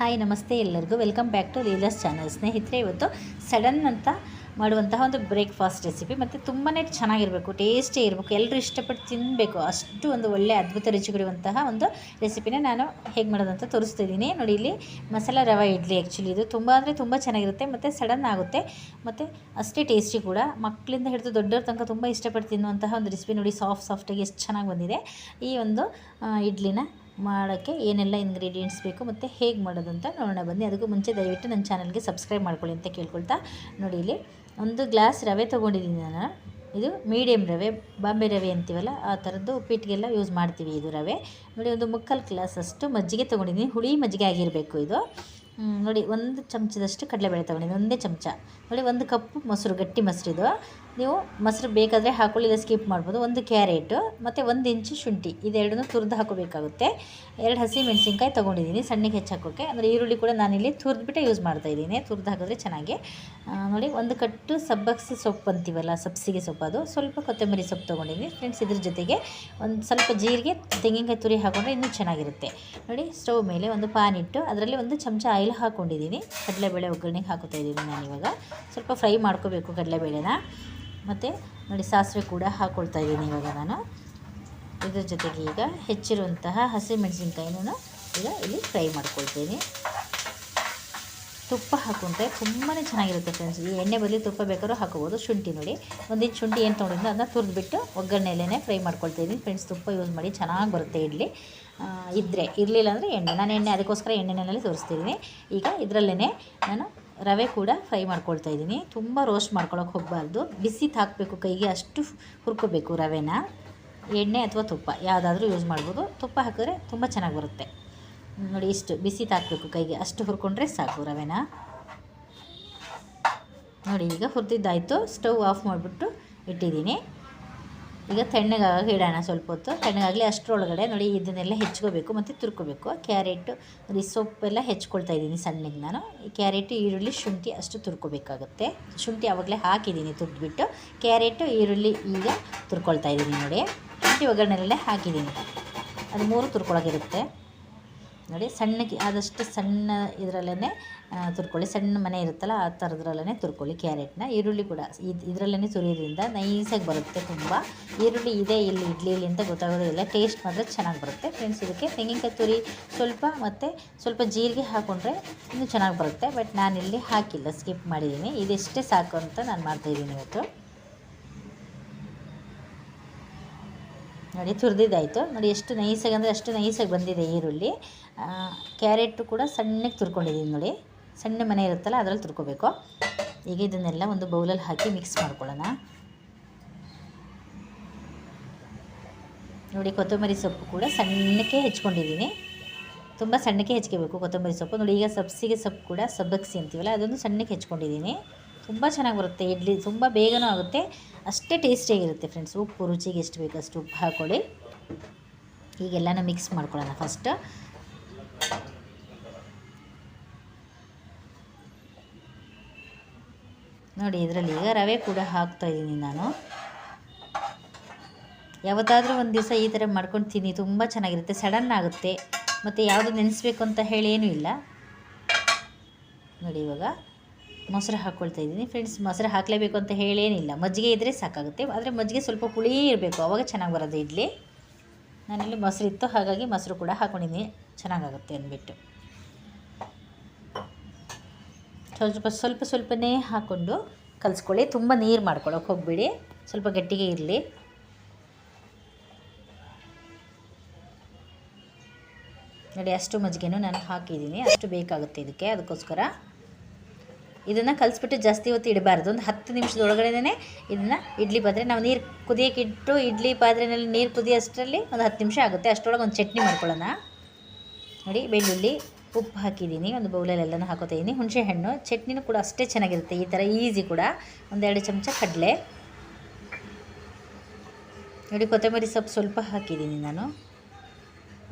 Hi, ನಮಸ್ತೆ ಎಲ್ಲರಿಗೂ. Welcome back to Leela's channel ಸ್ನೇಹಿತರೆ, ಇವತ್ತು ಸಡನ್ ಅಂತ ಮಾಡುವಂತಹ ಒಂದು ಬ್ರೇಕ್ಫಾಸ್ಟ್ ರೆಸಿಪಿ ಮತ್ತು ತುಂಬಾ ಚೆನ್ನಾಗಿರಬೇಕು ಟೇಸ್ಟಿ ಇರಬೇಕು. ಎಲ್ಲರೂ ಇಷ್ಟಪಟ್ಟು ತಿನ್ನಬೇಕು ಅಷ್ಟು ಒಂದು ಒಳ್ಳೆ ಅದ್ಭುತ ರುಚಿ ಕೊಡುವಂತಹ ಒಂದು ರೆಸಿಪಿನ ನಾನು ಹೇಗೆ ಮಾಡೋದಂತ ತೋರಿಸ್ತಾ ಇದ್ದೀನಿ ನೋಡಿ, ಇಲ್ಲಿ ಮಸಾಲ ರವೆ, ಇಡ್ಲಿ ಆ್ಯಕ್ಚುಲಿ ಇದು ತುಂಬ ಅಂದರೆ ತುಂಬ ಚೆನ್ನಾಗಿರುತ್ತೆ. ಮತ್ತು ಸಡನ್ ಆಗುತ್ತೆ. ಮತ್ತು ಅಷ್ಟೇ ಟೇಸ್ಟಿ ಕೂಡ. ಮಕ್ಕಳಿಂದ ಹಿಡಿದು ದೊಡ್ಡವ್ರ ತನಕ ತುಂಬ ಇಷ್ಟಪಟ್ಟು ತಿನ್ನುವಂತಹ ಒಂದು ರೆಸಿಪಿ ನೋಡಿ ಸಾಫ್ಟ್ ಸಾಫ್ಟಾಗಿ ಎಷ್ಟು ಚೆನ್ನಾಗಿ ಬಂದಿದೆ. ಈ ಒಂದು ಇಡ್ಲಿನ ಮಾಡೋಕ್ಕೆ ಏನೆಲ್ಲ ಇಂಗ್ರೀಡಿಯೆಂಟ್ಸ್ ಬೇಕು ಮತ್ತು ಹೇಗೆ ಮಾಡೋದು ಅಂತ ನೋಡೋಣ. ಬನ್ನಿ, ಅದಕ್ಕೂ ಮುಂಚೆ ದಯವಿಟ್ಟು ನನ್ನ ಚಾನಲ್ಗೆ ಸಬ್ಸ್ಕ್ರೈಬ್ ಮಾಡ್ಕೊಳ್ಳಿ ಅಂತ ಕೇಳ್ಕೊಳ್ತಾ ನೋಡಿ ಇಲ್ಲಿ. ಒಂದು ಗ್ಲಾಸ್ ರವೆ ತೊಗೊಂಡಿದ್ದೀನಿ ನಾನು. ಇದು ಮೀಡಿಯಮ್ ರವೆ, ಬಾಂಬೆ ರವೆ ಅಂತೀವಲ್ಲ, ಆ ಥರದ್ದು ಉಪ್ಪಿಟ್ಟಿಗೆಲ್ಲ ಯೂಸ್ ಮಾಡ್ತೀವಿ ಇದು ರವೆ. ನೋಡಿ, ಒಂದು ಮುಕ್ಕಾಲು ಗ್ಲಾಸ್ ಅಷ್ಟು ಮಜ್ಜಿಗೆ ತೊಗೊಂಡಿದ್ದೀನಿ. ಹುಳಿ ಮಜ್ಜಿಗೆ ಆಗಿರಬೇಕು ಇದು. ನೋಡಿ, ಒಂದು ಚಮಚದಷ್ಟು ಕಡಲೆಬೇಳೆ ತೊಗೊಂಡಿದ್ದೀನಿ, ಒಂದೇ ಚಮಚ. ನೋಡಿ, ಒಂದು ಕಪ್ ಮೊಸರು, ಗಟ್ಟಿ ಮೊಸರು ಇದು ನೀವು ಮೊಸರು ಬೇಕಾದರೆ ಹಾಕೊಳ್ಳಿ ಇಲ್ಲ ಸ್ಕಿಪ್ ಮಾಡ್ಬೋದು. ಒಂದು ಕ್ಯಾರೆಟು, ಮತ್ತು ಒಂದು ಇಂಚು ಶುಂಠಿ. ಇದೆರಡನ್ನು ತುರಿದು ಹಾಕೋಬೇಕಾಗುತ್ತೆ. ಎರಡು ಹಸಿ ಮೆಣಸಿನ್ಕಾಯಿ ತೊಗೊಂಡಿದ್ದೀನಿ ಸಣ್ಣಗೆ ಹೆಚ್ಚಾಕೋಕ್ಕೆ ಅಂದರೆ ಈರುಳ್ಳಿ ಕೂಡ ನಾನಿಲ್ಲಿ ತುರಿದ್ಬಿಟ್ಟೆ ಯೂಸ್ ಮಾಡ್ತಾ ಇದ್ದೀನಿ. ತುರಿದು ಹಾಕಿದ್ರೆ ಚೆನ್ನಾಗಿ. ನೋಡಿ, ಒಂದು ಕಟ್ಟು ಸಬ್ಬಕ್ಸಿ ಸೊಪ್ಪು ಅಂತೀವಲ್ಲ ಸಬ್ಸಿಗೆ ಸೊಪ್ಪು ಅದು. ಸ್ವಲ್ಪ ಕೊತ್ತಂಬರಿ ಸೊಪ್ಪು ತೊಗೊಂಡಿದ್ದೀನಿ. ಫ್ರೆಂಡ್ಸ್, ಇದ್ರ ಜೊತೆಗೆ ಒಂದು ಸ್ವಲ್ಪ ಜೀರಿಗೆ, ತೆಂಗಿನಕಾಯಿ ತುರಿ ಹಾಕೊಂಡ್ರೆ ಇನ್ನೂ ಚೆನ್ನಾಗಿರುತ್ತೆ. ನೋಡಿ, ಸ್ಟವ್ ಮೇಲೆ ಒಂದು ಪಾನ್ ಇಟ್ಟು ಅದರಲ್ಲಿ ಒಂದು ಚಮಚ ಆಯಿಲ್ ಹಾಕ್ಕೊಂಡಿದ್ದೀನಿ ಕಡಲೆಬೇಳೆ ಒಗ್ಗರಣೆಗೆ ಹಾಕೋತಾ ಇದ್ದೀನಿ ನಾನು ಇವಾಗ ಸ್ವಲ್ಪ ಫ್ರೈ ಮಾಡ್ಕೋಬೇಕು ಕಡಲೆಬೇಳೆನ. ಮತ್ತು ನೋಡಿ ಸಾಸಿವೆ ಕೂಡ ಹಾಕ್ಕೊಳ್ತಾ ಇದ್ದೀನಿ ಇವಾಗ ನಾನು. ಇದ್ರ ಜೊತೆಗೆ ಈಗ ಹೆಚ್ಚಿರುವಂತಹ ಹಸಿ ಮೆಣಸಿನ್ಕಾಯಿನೂ ಈಗ ಇಲ್ಲಿ ಫ್ರೈ ಮಾಡ್ಕೊಳ್ತೀನಿ. ತುಪ್ಪ ಹಾಕೊಂಡ್ರೆ ತುಂಬಾ ಚೆನ್ನಾಗಿರುತ್ತೆ ಫ್ರೆಂಡ್ಸ್ ಈ ಎಣ್ಣೆ ಬದಲು ತುಪ್ಪ ಬೇಕಾದ್ರೂ ಹಾಕೋಬೋದು. ಶುಂಠಿ ನೋಡಿ. ಒಂದಿನ ಶುಂಠಿ ಏನು ತೊಗೊಂಡಿದ್ದು ಅದನ್ನ ತುರಿದ್ಬಿಟ್ಟು ಒಗ್ಗರಣೆಯಲ್ಲೇ ಫ್ರೈ ಮಾಡ್ಕೊಳ್ತೀನಿ. ಫ್ರೆಂಡ್ಸ್ ತುಪ್ಪ ಯೂಸ್ ಮಾಡಿ ಚೆನ್ನಾಗಿ ಬರುತ್ತೆ ಇಡ್ಲಿ. ಇದ್ದರೆ ಇರಲಿಲ್ಲ ಅಂದರೆ ಎಣ್ಣೆ. ನಾನು ಎಣ್ಣೆ, ಅದಕ್ಕೋಸ್ಕರ ಎಣ್ಣೆನಲ್ಲಿ ತೋರಿಸ್ತಿದ್ದೀನಿ. ಈಗ ಇದರಲ್ಲೇ ನಾನು ರವೆ ಕೂಡ ಫ್ರೈ ಮಾಡ್ಕೊಳ್ತಾ ಇದ್ದೀನಿ. ತುಂಬ ರೋಸ್ಟ್ ಮಾಡ್ಕೊಳಕ್ಕೆ ಹೋಗಬಾರ್ದು. ಬಿಸಿ ಹಾಕಬೇಕು ಕೈಗೆ, ಅಷ್ಟು ಹುರ್ಕೋಬೇಕು ರವೆನ. ಎಣ್ಣೆ ಅಥವಾ ತುಪ್ಪ, ಯಾವುದಾದ್ರೂ ಯೂಸ್ ಮಾಡ್ಬೋದು. ತುಪ್ಪ ಹಾಕಿದ್ರೆ ತುಂಬ ಚೆನ್ನಾಗಿ ಬರುತ್ತೆ. ನೋಡಿ, ಇಷ್ಟು ಬಿಸಿ ತಾಕಬೇಕು ಕೈಗೆ, ಅಷ್ಟು ಹುರ್ಕೊಂಡ್ರೆ ಸಾಕು ರವೆನ. ನೋಡಿ, ಈಗ ಹುರಿದಿದ್ದಾಯಿತು. ಸ್ಟವ್ ಆಫ್ ಮಾಡಿಬಿಟ್ಟು ಇಟ್ಟಿದ್ದೀನಿ. ಈಗ ತಣ್ಣಗಾಗಿ ಇಡೋಣ ಸ್ವಲ್ಪ ಹೊತ್ತು. ತಣ್ಣಗಾಗಲಿ ಅಷ್ಟರೊಳಗಡೆ ನೋಡಿ ಇದನ್ನೆಲ್ಲ ಹೆಚ್ಕೋಬೇಕು ಮತ್ತು ತುರ್ಕೋಬೇಕು. ಕ್ಯಾರೆಟು, ನೋಡಿ ಸೊಪ್ಪೆಲ್ಲ ಹೆಚ್ಕೊಳ್ತಾ ಇದ್ದೀನಿ ಸಣ್ಣಗೆ ನಾನು. ಈ ಕ್ಯಾರೆಟು, ಈರುಳ್ಳಿ, ಶುಂಠಿ ಅಷ್ಟು ತುರ್ಕೋಬೇಕಾಗುತ್ತೆ. ಶುಂಠಿ ಆವಾಗಲೇ ಹಾಕಿದ್ದೀನಿ ತುರ್ದ್ಬಿಟ್ಟು. ಕ್ಯಾರೆಟು, ಈರುಳ್ಳಿ ಈಗ ತುರ್ಕೊಳ್ತಾ ಇದ್ದೀನಿ ನೋಡಿ. ಶುಂಠಿ ಒಗ್ಗರಣೆಲ್ಲೇ ಹಾಕಿದ್ದೀನಿ. ಅದು ಮೂರು ತುರ್ಕೊಳಗಿರುತ್ತೆ. ನೋಡಿ, ಸಣ್ಣಗೆ ಆದಷ್ಟು ಸಣ್ಣ ಇದರಲ್ಲೇ ತುರ್ಕೊಳ್ಳಿ. ಸಣ್ಣ ಮನೆ ಇರುತ್ತಲ್ಲ, ಆ ಥರದ್ರಲ್ಲೇ ತುರ್ಕೊಳ್ಳಿ ಕ್ಯಾರೆಟ್ನ. ಈರುಳ್ಳಿ ಕೂಡ ಇದು ಇದರಲ್ಲೇ ಸುರಿಯೋದ್ರಿಂದ ನೈಸಾಗಿ ಬರುತ್ತೆ ತುಂಬ. ಈರುಳ್ಳಿ ಇದೆ ಇಲ್ಲಿ ಇಡ್ಲಿಲಿ ಅಂತ ಗೊತ್ತಾಗೋದಿಲ್ಲ. ಟೇಸ್ಟ್ ಮಾತ್ರ ಚೆನ್ನಾಗಿ ಬರುತ್ತೆ ಫ್ರೆಂಡ್ಸ್. ಇದಕ್ಕೆ ತೆಂಗಿನಕಾಯಿ ತುರಿ ಸ್ವಲ್ಪ ಮತ್ತು ಸ್ವಲ್ಪ ಜೀರಿಗೆ ಹಾಕ್ಕೊಂಡ್ರೆ ಇನ್ನೂ ಚೆನ್ನಾಗಿ ಬರುತ್ತೆ. ಬಟ್ ನಾನಿಲ್ಲಿ ಹಾಕಿಲ್ಲ, ಸ್ಕಿಪ್ ಮಾಡಿದ್ದೀನಿ. ಇದೆಷ್ಟೇ ಸಾಕು ಅಂತ ನಾನು ಮಾಡ್ತಾಯಿದ್ದೀನಿ ಇವತ್ತು. ನೋಡಿ, ತುರಿದಿದ್ದಾಯಿತು. ನೋಡಿ, ಎಷ್ಟು ನೈಸಾಗಿ ಅಂದರೆ ಅಷ್ಟು ನೈಸಾಗಿ ಬಂದಿದೆ ಈರುಳ್ಳಿ. ಕ್ಯಾರೆಟು ಕೂಡ ಸಣ್ಣಗೆ ತುರ್ಕೊಂಡಿದ್ದೀನಿ ನೋಡಿ. ಸಣ್ಣ ಮನೆ ಇರುತ್ತಲ್ಲ, ಅದರಲ್ಲಿ ತುರ್ಕೋಬೇಕು. ಈಗ ಇದನ್ನೆಲ್ಲ ಒಂದು ಬೌಲಲ್ಲಿ ಹಾಕಿ ಮಿಕ್ಸ್ ಮಾಡ್ಕೊಳ್ಳೋಣ. ನೋಡಿ, ಕೊತ್ತಂಬರಿ ಸೊಪ್ಪು ಕೂಡ ಸಣ್ಣಕ್ಕೆ ಹೆಚ್ಕೊಂಡಿದ್ದೀನಿ. ತುಂಬ ಸಣ್ಣಕ್ಕೆ ಹೆಚ್ಕೋಬೇಕು ಕೊತ್ತಂಬರಿ ಸೊಪ್ಪು. ನೋಡಿ, ಈಗ ಸಬ್ಸಿಗೆ ಸೊಪ್ಪು ಕೂಡ ಸಬ್ಬಕ್ಸಿ ಅಂತೀವಲ್ಲ, ಅದೊಂದು ಸಣ್ಣಕ್ಕೆ ಹೆಚ್ಕೊಂಡಿದ್ದೀನಿ. ತುಂಬ ಚೆನ್ನಾಗಿ ಬರುತ್ತೆ. ಇಡ್ಲಿ ತುಂಬ ಬೇಗನೂ ಆಗುತ್ತೆ. ಅಷ್ಟೇ ಟೇಸ್ಟಿಯಾಗಿರುತ್ತೆ ಫ್ರೆಂಡ್ಸ್ ಉಪ್ಪು, ರುಚಿಗೆ ಎಷ್ಟು ಬೇಕು ಅಷ್ಟು ಉಪ್ಪು ಹಾಕ್ಕೊಳ್ಳಿ ಈಗೆಲ್ಲನೂ ಮಿಕ್ಸ್ ಮಾಡ್ಕೊಳ್ಳೋಣ ಫಸ್ಟ್ ನೋಡಿ, ಇದರಲ್ಲಿ ಈಗ ರವೆ ಕೂಡ ಹಾಕ್ತಾ ಇದ್ದೀನಿ ನಾನು. ಯಾವತ್ತಾದರೂ ಒಂದು ದಿವಸ ಈ ಥರ ಮಾಡ್ಕೊಂಡು ತಿನ್ನಿ ತುಂಬ ಚೆನ್ನಾಗಿರುತ್ತೆ. ಸಡನ್ ಆಗುತ್ತೆ. ಮತ್ತು ಯಾವುದು ನೆನೆಸ್ಬೇಕು ಅಂತ ಹೇಳಿ ಏನೂ ಇಲ್ಲ. ನೋಡಿ ಇವಾಗ. ಮೊಸರು ಹಾಕ್ಕೊಳ್ತಾ ಇದ್ದೀನಿ. ಫ್ರೆಂಡ್ಸ್ ಮೊಸರು ಹಾಕಲೇಬೇಕು ಅಂತ ಹೇಳೇನಿಲ್ಲ. ಮಜ್ಜಿಗೆ ಇದ್ದರೆ ಸಾಕಾಗುತ್ತೆ. ಆದರೆ ಮಜ್ಜಿಗೆ ಸ್ವಲ್ಪ ಹುಳಿ ಇರಬೇಕು. ಆವಾಗ ಚೆನ್ನಾಗಿ ಬರೋದು ಇಡ್ಲಿ. ನಾನಿಲ್ಲಿ ಮೊಸರು ಇತ್ತು. ಹಾಗಾಗಿ ಮೊಸರು ಕೂಡ ಹಾಕ್ಕೊಂಡಿದ್ದೀನಿ ಚೆನ್ನಾಗಾಗುತ್ತೆ ಅಂದ್ಬಿಟ್ಟು. ಸ್ವಲ್ಪ ಸ್ವಲ್ಪ ಸ್ವಲ್ಪನೇ ಹಾಕ್ಕೊಂಡು ಕಲಿಸ್ಕೊಳ್ಳಿ. ತುಂಬ ನೀರು ಮಾಡ್ಕೊಳಕ್ಕೆ ಹೋಗ್ಬೇಡಿ. ಸ್ವಲ್ಪ ಗಟ್ಟಿಗೆ ಇರಲಿ. ನೋಡಿ, ಅಷ್ಟು ಮಜ್ಜಿಗೆನೂ ನಾನು ಹಾಕಿದ್ದೀನಿ. ಅಷ್ಟು ಬೇಕಾಗುತ್ತೆ ಇದಕ್ಕೆ. ಅದಕ್ಕೋಸ್ಕರ ಇದನ್ನು ಕಲಿಸ್ಬಿಟ್ಟು ಜಾಸ್ತಿ ಹೊತ್ತು ಇಡಬಾರ್ದು. ಒಂದು ಹತ್ತು ನಿಮಿಷದೊಳಗಡೆನೇ ಇದನ್ನು ಇಡ್ಲಿ ಪಾತ್ರೆ. ನಾವು ನೀರು ಕುದಿಯೋಕ್ಕಿಟ್ಟು ಇಡ್ಲಿ ಪಾತ್ರೆನಲ್ಲಿ ನೀರು ಕುದಿಯೋಷ್ಟರಲ್ಲಿ ಒಂದು ಹತ್ತು ನಿಮಿಷ ಆಗುತ್ತೆ. ಅಷ್ಟರೊಳಗೆ ಒಂದು ಚಟ್ನಿ ಮಾಡ್ಕೊಳ್ಳೋಣ. ನೋಡಿ, ಬೆಳ್ಳುಳ್ಳಿ ಉಪ್ಪು ಹಾಕಿದ್ದೀನಿ. ಒಂದು ಬೌಲಲ್ಲೆಲ್ಲನೂ ಹಾಕೋತಾ ಇದ್ದೀನಿ ಹುಣಸೆ ಹಣ್ಣು ಚಟ್ನಿನೂ ಕೂಡ ಅಷ್ಟೇ ಚೆನ್ನಾಗಿರುತ್ತೆ. ಈ ಥರ ಈಸಿ ಕೂಡ. ಒಂದೆರಡು ಚಮಚ ಕಡಲೆ. ನೋಡಿ, ಕೊತ್ತಂಬರಿ ಸೊಪ್ಪು ಸ್ವಲ್ಪ ಹಾಕಿದ್ದೀನಿ ನಾನು.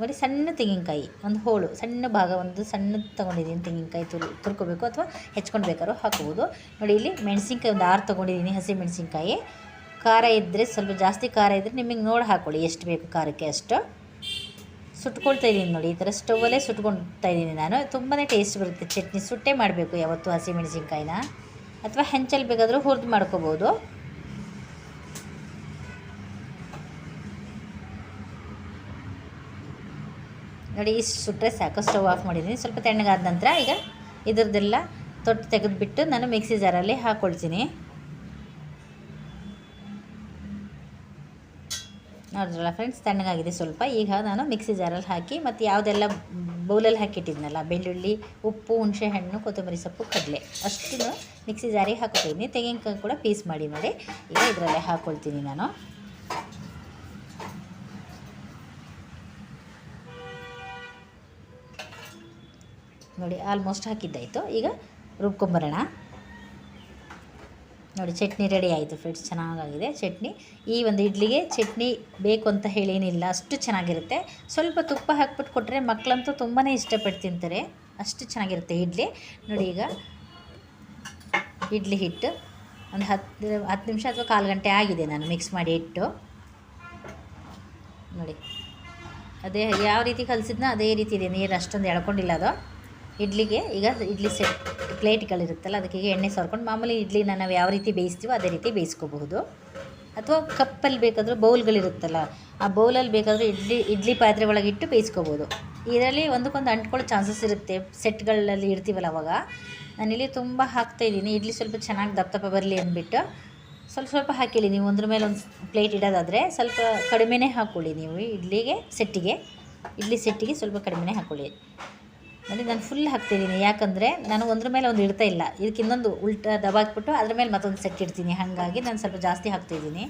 ನೋಡಿ ಸಣ್ಣ ತೆಂಗಿನಕಾಯಿ, ಒಂದು ಹೋಳು, ಸಣ್ಣ ಭಾಗ, ಒಂದು ಸಣ್ಣ ತೊಗೊಂಡಿದ್ದೀನಿ ತೆಂಗಿನಕಾಯಿ ತುರು, ತುರ್ಕೋಬೇಕು ಅಥವಾ ಹೆಚ್ಕೊಂಡು ಬೇಕಾದ್ರೂ ಹಾಕ್ಬೋದು. ನೋಡಿ ಇಲ್ಲಿ ಮೆಣಸಿನ್ಕಾಯಿ ಒಂದು ಆರು ತೊಗೊಂಡಿದ್ದೀನಿ, ಹಸಿ ಮೆಣಸಿನ್ಕಾಯಿ. ಖಾರ ಇದ್ದರೆ ಸ್ವಲ್ಪ ಜಾಸ್ತಿ ಖಾರ ಇದ್ದರೆ ನಿಮಗೆ ನೋಡಿ ಹಾಕ್ಕೊಳ್ಳಿ ಎಷ್ಟು ಬೇಕು ಖಾರಕ್ಕೆ ಅಷ್ಟು. ಸುಟ್ಕೊಳ್ತಾ ಇದ್ದೀನಿ ನೋಡಿ, ಈ ಥರ ಸ್ಟೌವಲ್ಲೇ ಸುಟ್ಕೊಳ್ತಾ ಇದ್ದೀನಿ ನಾನು. ತುಂಬಾ ಟೇಸ್ಟ್ ಬರುತ್ತೆ, ಚಟ್ನಿ ಸುಟ್ಟೇ ಮಾಡಬೇಕು ಯಾವತ್ತು ಹಸಿಮೆಣಸಿನ್ಕಾಯಿನ ಅಥವಾ ಹೆಂಚಲ್ಲಿ ಬೇಕಾದರೂ ಹುರಿದು ಮಾಡ್ಕೋಬೋದು. ನೋಡಿ, ಇಷ್ಟು ಸುಟ್ಟರೆ ಸಾಕು. ಸ್ಟವ್ ಆಫ್ ಮಾಡಿದ್ದೀನಿ. ಸ್ವಲ್ಪ ತಣ್ಣಗಾದ ನಂತರ ಈಗ ಇದರದೆಲ್ಲ ತೊಟ್ಟು ತೆಗೆದುಬಿಟ್ಟು ನಾನು ಮಿಕ್ಸಿ ಜಾರಲ್ಲಿ ಹಾಕ್ಕೊಳ್ತೀನಿ ನೋಡಿದ್ರಲ್ಲ ಫ್ರೆಂಡ್ಸ್ ತಣ್ಣಗಾಗಿದೆ ಸ್ವಲ್ಪ. ಈಗ ನಾನು ಮಿಕ್ಸಿ ಜಾರಲ್ಲಿ ಹಾಕಿ ಮತ್ತು ಯಾವುದೆಲ್ಲ ಬೌಲಲ್ಲಿ ಹಾಕಿಟ್ಟಿದ್ನಲ್ಲ, ಬೆಳ್ಳುಳ್ಳಿ, ಉಪ್ಪು ಹುಣಸೆಹಣ್ಣು ಕೊತ್ತಂಬರಿ ಸೊಪ್ಪು, ಕಡಲೆ, ಅಷ್ಟನ್ನು ಮಿಕ್ಸಿ ಜಾರಿಗೆ ಹಾಕೋತೀನಿ ತೆಂಗಿನಕಾಯಿ ಕೂಡ ಪೀಸ್ ಮಾಡಿ ಮಾಡಿ ಈಗ ಇದರಲ್ಲೇ ಹಾಕ್ಕೊಳ್ತೀನಿ ನಾನು. ನೋಡಿ ಆಲ್ಮೋಸ್ಟ್ ಹಾಕಿದ್ದಾಯಿತು. ಈಗ ರುಬ್ಕೊಂಬರೋಣ. ನೋಡಿ, ಚಟ್ನಿ ರೆಡಿ ಆಯಿತು ಫ್ರೆಂಡ್ಸ್ ಚೆನ್ನಾಗಾಗಿದೆ ಚಟ್ನಿ. ಈ ಒಂದು ಇಡ್ಲಿಗೆ ಚಟ್ನಿ ಬೇಕು ಅಂತ ಹೇಳೇನಿಲ್ಲ, ಅಷ್ಟು ಚೆನ್ನಾಗಿರುತ್ತೆ. ಸ್ವಲ್ಪ ತುಪ್ಪ ಹಾಕ್ಬಿಟ್ಟು ಕೊಟ್ಟರೆ ಮಕ್ಕಳಂತೂ ತುಂಬಾ ಇಷ್ಟಪಟ್ಟು ತಿಂತಾರೆ. ಅಷ್ಟು ಚೆನ್ನಾಗಿರುತ್ತೆ ಇಡ್ಲಿ. ನೋಡಿ, ಈಗ ಇಡ್ಲಿ ಹಿಟ್ಟು ಒಂದು ಹತ್ತು ಹತ್ತು ನಿಮಿಷ ಅಥವಾ ಕಾಲು ಗಂಟೆ ಆಗಿದೆ ನಾನು ಮಿಕ್ಸ್ ಮಾಡಿ ಇಟ್ಟು. ನೋಡಿ, ಅದೇ ಯಾವ ರೀತಿ ಕಲಿಸಿದ್ನೋ ಅದೇ ರೀತಿ ಇದೆ, ನೀರು ಅಷ್ಟೊಂದು ಎಳ್ಕೊಂಡಿಲ್ಲ ಅದು. ಇಡ್ಲಿಗೆ ಈಗ ಇಡ್ಲಿ ಸೆಟ್ ಪ್ಲೇಟ್ಗಳಿರುತ್ತಲ್ಲ, ಅದಕ್ಕೆ ಎಣ್ಣೆ ಸವರ್ಕೊಂಡು ಮಾಮೂಲಿ ಇಡ್ಲಿನ ನಾವು ಯಾವ ರೀತಿ ಬೇಯಿಸ್ತೀವೋ ಅದೇ ರೀತಿ ಬೇಯಿಸ್ಕೋಬಹುದು. ಅಥವಾ ಕಪ್ಪಲ್ಲಿ ಬೇಕಾದರೂ ಬೌಲ್ಗಳಿರುತ್ತಲ್ಲ, ಆ ಬೌಲಲ್ಲಿ ಬೇಕಾದರೂ ಇಡ್ಲಿ ಇಡ್ಲಿ ಪಾತ್ರೆ ಒಳಗಿಟ್ಟು ಬೇಯಿಸ್ಕೋಬೋದು ಇದರಲ್ಲಿ ಒಂದಕ್ಕೊಂದು ಅಂಟ್ಕೊಳ್ಳೋ ಚಾನ್ಸಸ್ ಇರುತ್ತೆ, ಸೆಟ್ಗಳಲ್ಲಿ ಇರ್ತೀವಲ್ಲ ಅವಾಗ. ನಾನಿಲ್ಲಿ ತುಂಬ ಹಾಕ್ತಾಯಿದ್ದೀನಿ ಇಡ್ಲಿ ಸ್ವಲ್ಪ ಚೆನ್ನಾಗಿ ದಪ್ಪ ದಪ್ಪ ಬರಲಿ ಅಂದ್ಬಿಟ್ಟು. ಸ್ವಲ್ಪ ಸ್ವಲ್ಪ ಹಾಕಿಳಿ ನೀವು ಒಂದ್ರ ಮೇಲೆ ಒಂದು ಪ್ಲೇಟ್ ಇಡೋದಾದರೆ ಸ್ವಲ್ಪ ಕಡಿಮೆನೇ ಹಾಕ್ಕೊಳ್ಳಿ ನೀವು ಇಡ್ಲಿಗೆ, ಸೆಟ್ಟಿಗೆ. ಇಡ್ಲಿ ಸೆಟ್ಟಿಗೆ ಸ್ವಲ್ಪ ಕಡಿಮೆನೇ ಹಾಕ್ಕೊಳ್ಳಿ ನೋಡಿ ನಾನು ಫುಲ್ ಹಾಕ್ತಿದ್ದೀನಿ ಯಾಕಂದರೆ ನಾನು ಒಂದ್ರ ಮೇಲೆ ಒಂದು ಇಡ್ತಾ ಇಲ್ಲ. ಇದಕ್ಕೆ ಇನ್ನೊಂದು ಉಲ್ಟಾ ದಬಾಕ್ಬಿಟ್ಟು ಅದ್ರ ಮೇಲೆ ಮತ್ತೊಂದು ಸೆಟ್ ಇಡ್ತೀನಿ. ಹಾಗಾಗಿ ನಾನು ಸ್ವಲ್ಪ ಜಾಸ್ತಿ ಹಾಕ್ತಿದ್ದೀನಿ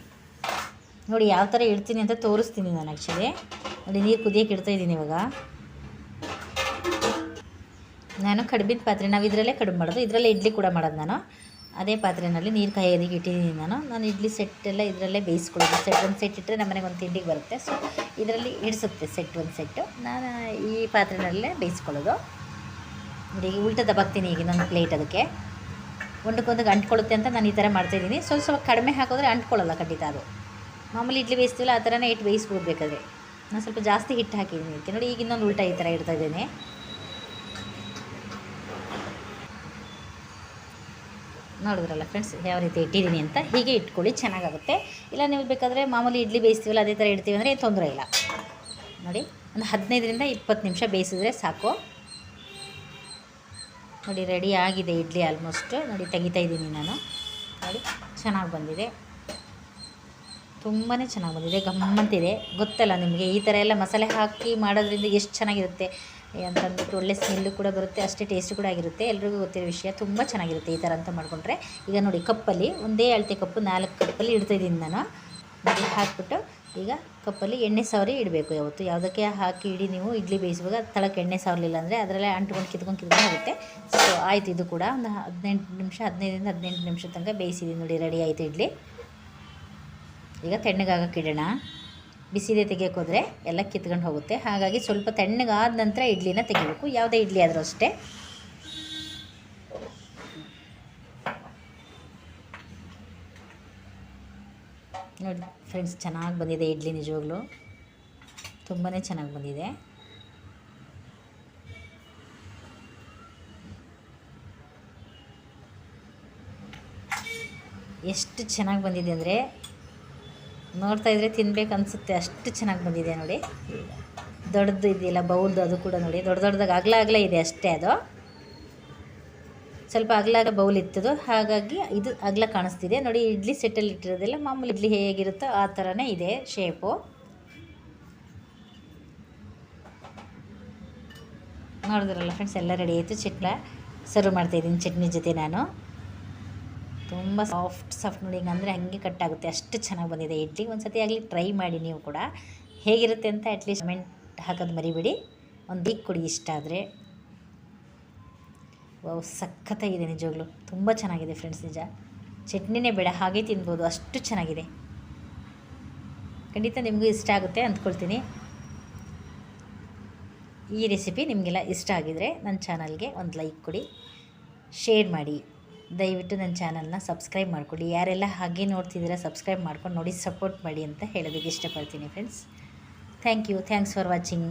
ನೋಡಿ ಯಾವ ಥರ ಇಡ್ತೀನಿ ಅಂತ ತೋರಿಸ್ತೀನಿ ನಾನು ಆ್ಯಕ್ಚುಲಿ ನೋಡಿ ನೀರು ಕುದಿಯೋಕೆ ಇಡ್ತಾಯಿದ್ದೀನಿ ಇವಾಗ. ನಾನು ಕಡುಬಿನ ಪಾತ್ರೆ, ನಾವು ಇದರಲ್ಲೇ ಕಡುಬು ಮಾಡೋದು. ಇದರಲ್ಲೇ ಇಡ್ಲಿ ಕೂಡ ಮಾಡೋದು ನಾನು. ಅದೇ ಪಾತ್ರೆಯಲ್ಲಿ ನೀರು ಕಾಯೋದಕ್ಕೆ ಇಟ್ಟಿದ್ದೀನಿ ನಾನು. ನಾನು ಇಡ್ಲಿ ಸೆಟ್ ಎಲ್ಲ ಇದರಲ್ಲೇ ಬೇಯಿಸ್ಕೊಳ್ಳೋದು. ಸೆಟ್ ಒಂದು ಸೆಟ್ ಇಟ್ಟರೆ ನಮ್ಮನೆಗೆ ಒಂದು ತಿಂಡಿಗೆ ಬರುತ್ತೆ. ಸೊ ಇದರಲ್ಲಿ ಇಡಿಸುತ್ತೆ ಸೆಟ್ ಒಂದು ಸೆಟ್ಟು. ನಾನು ಈ ಪಾತ್ರೆಯಲ್ಲೇ ಬೇಯಿಸ್ಕೊಳ್ಳೋದು. ಈಗ ಉಲ್ಟ ದಬಾಕ್ತೀನಿ ಈಗ ನನ್ನ ಪ್ಲೇಟ್ ಅದಕ್ಕೆ. ಒಂದಕ್ಕೊಂದಕ್ಕೆ ಅಂಟ್ಕೊಳ್ಳುತ್ತೆ ಅಂತ ನಾನು ಈ ಥರ ಮಾಡ್ತಾಯಿದ್ದೀನಿ ಸ್ವಲ್ಪ ಸ್ವಲ್ಪ ಕಡಿಮೆ ಹಾಕಿದ್ರೆ ಅಂಟ್ಕೊಳ್ಳಲ್ಲ ಖಂಡಿತ ಅದು. ಮಾಮೂಲಿ ಇಡ್ಲಿ ಬೇಯಿಸ್ತೀವಲ್ಲ, ಆ ಥರನೇ ಇಟ್ಟು ಬೇಯಿಸ್ಬಿಡ್ಬೇಕಾದ್ರೆ ನಾನು ಸ್ವಲ್ಪ ಜಾಸ್ತಿ ಹಿಟ್ಟು ಹಾಕಿದ್ದೀನಿ. ಅದಕ್ಕೆ ನೋಡಿ, ಈಗ ಇನ್ನೊಂದು ಉಲ್ಟ ಈ ಥರ ಇಡ್ತಾ ನೋಡಿದ್ರಲ್ಲ ಫ್ರೆಂಡ್ಸ್ ಯಾವ ರೀತಿ ಇಟ್ಟಿದ್ದೀನಿ ಅಂತ ಹೀಗೆ ಇಟ್ಕೊಳ್ಳಿ, ಚೆನ್ನಾಗಾಗುತ್ತೆ. ಇಲ್ಲ, ನೀವು ಬೇಕಾದರೆ ಮಾಮೂಲಿ ಇಡ್ಲಿ ಬೇಯಿಸ್ತೀವಲ್ಲ, ಅದೇ ಥರ ಇಡ್ತೀವಿ ಅಂದರೆ ತೊಂದರೆ ಇಲ್ಲ. ನೋಡಿ, ಒಂದು ಹದಿನೈದರಿಂದ ಇಪ್ಪತ್ತು ನಿಮಿಷ ಬೇಯಿಸಿದ್ರೆ ಸಾಕು. ನೋಡಿ ರೆಡಿ ಆಗಿದೆ ಇಡ್ಲಿ ಆಲ್ಮೋಸ್ಟ್ ನೋಡಿ, ತೆಗಿತಾ ಇದ್ದೀನಿ ನಾನು. ನೋಡಿ, ಚೆನ್ನಾಗಿ ಬಂದಿದೆ. ತುಂಬಾ ಚೆನ್ನಾಗಿ ಬಂದಿದೆ ಗಮ್ಮಂತಿದೆ ಗೊತ್ತಲ್ಲ ನಿಮಗೆ, ಈ ಥರ ಎಲ್ಲ ಮಸಾಲೆ ಹಾಕಿ ಮಾಡೋದ್ರಿಂದ ಎಷ್ಟು ಚೆನ್ನಾಗಿರುತ್ತೆ. ಅಂತಂದ್ಬಿಟ್ಟು ಒಳ್ಳೆ ಸ್ಮೆಲ್ಲು ಕೂಡ ಬರುತ್ತೆ, ಅಷ್ಟೇ ಟೇಸ್ಟ್ ಕೂಡ ಆಗಿರುತ್ತೆ. ಎಲ್ರಿಗೂ ಗೊತ್ತಿರೋ ವಿಷಯ, ತುಂಬ ಚೆನ್ನಾಗಿರುತ್ತೆ ಈ ಥರ ಅಂತ ಮಾಡಿಕೊಂಡ್ರೆ. ಈಗ ನೋಡಿ ಕಪ್ಪಲ್ಲಿ, ಒಂದೇ ಅಳತೆ ಕಪ್ಪು, ನಾಲ್ಕು ಕಪ್ಪಲ್ಲಿ ಇಡ್ತಾಯಿದ್ದೀನಿ ನಾನು. ನೋಡಿ, ಹಾಕ್ಬಿಟ್ಟು ಈಗ ಕಪ್ಪಲ್ಲಿ ಎಣ್ಣೆ ಸವರಿ ಇಡಬೇಕು ಯಾವತ್ತು. ಯಾವುದಕ್ಕೆ ಹಾಕಿ ಇಡಿ ನೀವು, ಇಡ್ಲಿ ಬೇಯಿಸುವಾಗ ತಳಕ್ಕೆ ಎಣ್ಣೆ ಸವರಲಿಲ್ಲ ಅಂದರೆ ಅದರಲ್ಲೇ ಅಂಟ್ಕೊಂಡು ಕಿತ್ಕೊಂಡು ಕಿತ್ಕೊಂಡು ಹೋಗುತ್ತೆ. ಸೊ ಆಯ್ತು ಇದು ಕೂಡ ಒಂದು ಹದಿನೆಂಟು ನಿಮಿಷ, ಹದಿನೈದರಿಂದ ಹದಿನೆಂಟು ನಿಮಿಷ ತನಕ ಬೇಯಿಸಿದ್ದೀನಿ ನೋಡಿ ರೆಡಿ ಆಯಿತು ಇಡ್ಲಿ. ಈಗ ತಣ್ಣಗಾಗಕ್ಕೆ ಇಡೋಣ. ಬಿಸಿದೆ ತೆಗಿಯೋಕ್ಕೋದ್ರೆ ಎಲ್ಲ ಕಿತ್ಕೊಂಡು ಹೋಗುತ್ತೆ. ಹಾಗಾಗಿ ಸ್ವಲ್ಪ ತಣ್ಣಗಾದ ನಂತರ ಇಡ್ಲಿನ ತೆಗಿಬೇಕು. ಯಾವುದೇ ಇಡ್ಲಿ ಆದರೂ ಅಷ್ಟೇ. ನೋಡಿ ಫ್ರೆಂಡ್ಸ್, ಚೆನ್ನಾಗಿ ಬಂದಿದೆ ಇಡ್ಲಿ ನಿಜವಾಗ್ಲೂ. ತುಂಬಾ ಚೆನ್ನಾಗಿ ಬಂದಿದೆ. ಎಷ್ಟು ಚೆನ್ನಾಗಿ ಬಂದಿದೆ ಅಂದರೆ ನೋಡ್ತಾ ಇದ್ರೆ ತಿನ್ಬೇಕು ಅನಿಸುತ್ತೆ. ಅಷ್ಟು ಚೆನ್ನಾಗಿ ಬಂದಿದೆ ನೋಡಿ. ದೊಡ್ಡದು ಇದೆಯಲ್ಲ, ಬೌಲ್ದು ಅದು ಕೂಡ ನೋಡಿ. ದೊಡ್ಡ ದೊಡ್ಡದಾಗ ಅಗಲ ಅಗಲ ಇದೆ ಅಷ್ಟೇ ಅದು. ಸ್ವಲ್ಪ ಅಗಲ ಬೌಲ್ ಇತ್ತದು. ಹಾಗಾಗಿ ಇದು ಅಗಲ ಕಾಣಿಸ್ತಿದೆ. ನೋಡಿ, ಇಡ್ಲಿ ಸೆಟ್ಟಲ್ಲಿ ಇಟ್ಟಿರೋದಿಲ್ಲ ಮಾಮೂಲಿ ಇಡ್ಲಿ ಹೇಗಿರುತ್ತೋ ಆ ಥರನೇ ಇದೆ ಶೇಪು ನೋಡಿದ್ರಲ್ಲ ಫ್ರೆಂಡ್ಸ್ ಎಲ್ಲ ರೆಡಿ ಆಯಿತು. ಚಟ್ನ ಸರ್ವ್ ಮಾಡ್ತಾಯಿದ್ದೀನಿ ಚಟ್ನಿ ಜೊತೆ ನಾನು. ತುಂಬ ಸಾಫ್ಟ್ ಸಾಫ್ಟ್ ನೋಡಿ ಹಿಂಗೆ ಹಾಗೆ ಕಟ್ಟಾಗುತ್ತೆ ಅಷ್ಟು ಚೆನ್ನಾಗಿ ಬಂದಿದೆ. ಇಡ್ಲಿ ಒಂದು ಸತಿ ಆಗಲಿ ಟ್ರೈ ಮಾಡಿ ನೀವು ಕೂಡ. ಹೇಗಿರುತ್ತೆ ಅಂತ ಅಟ್ಲೀಸ್ಟ್ ಕಮೆಂಟ್ ಹಾಕೋದು ಮರಿಬೇಡಿ. ಒಂದು ಬೀಕ್ ಕೊಡಿ ಇಷ್ಟ ಆದರೆ. ವಾವ್ ಸಖತ್ತಾಗಿದೆ ನಿಜವಾಗ್ಲೂ. ತುಂಬ ಚೆನ್ನಾಗಿದೆ ಫ್ರೆಂಡ್ಸ್ ನಿಜ. ಚಟ್ನಿನೇ ಬೇಡ, ಹಾಗೆ ತಿನ್ಬೋದು. ಅಷ್ಟು ಚೆನ್ನಾಗಿದೆ. ಖಂಡಿತ ನಿಮಗೂ ಇಷ್ಟ ಆಗುತ್ತೆ ಅಂದ್ಕೊಳ್ತೀನಿ. ಈ ರೆಸಿಪಿ ನಿಮಗೆಲ್ಲ ಇಷ್ಟ ಆಗಿದರೆ ನನ್ನ ಚಾನಲ್ಗೆ ಒಂದು ಲೈಕ್ ಕೊಡಿ. ಶೇರ್ ಮಾಡಿ. ದಯವಿಟ್ಟು ನನ್ನ ಚಾನಲ್ನ ಸಬ್ಸ್ಕ್ರೈಬ್ ಮಾಡ್ಕೊಳ್ಳಿ. ಯಾರೆಲ್ಲ ಹಾಗೆ ನೋಡ್ತಿದ್ದೀರಾ, ಸಬ್ಸ್ಕ್ರೈಬ್ ಮಾಡ್ಕೊಂಡು ನೋಡಿ, ಸಪೋರ್ಟ್ ಮಾಡಿ ಅಂತ ಹೇಳೋದಕ್ಕೆ ಇಷ್ಟಪಡ್ತೀನಿ friends thank you thanks for watching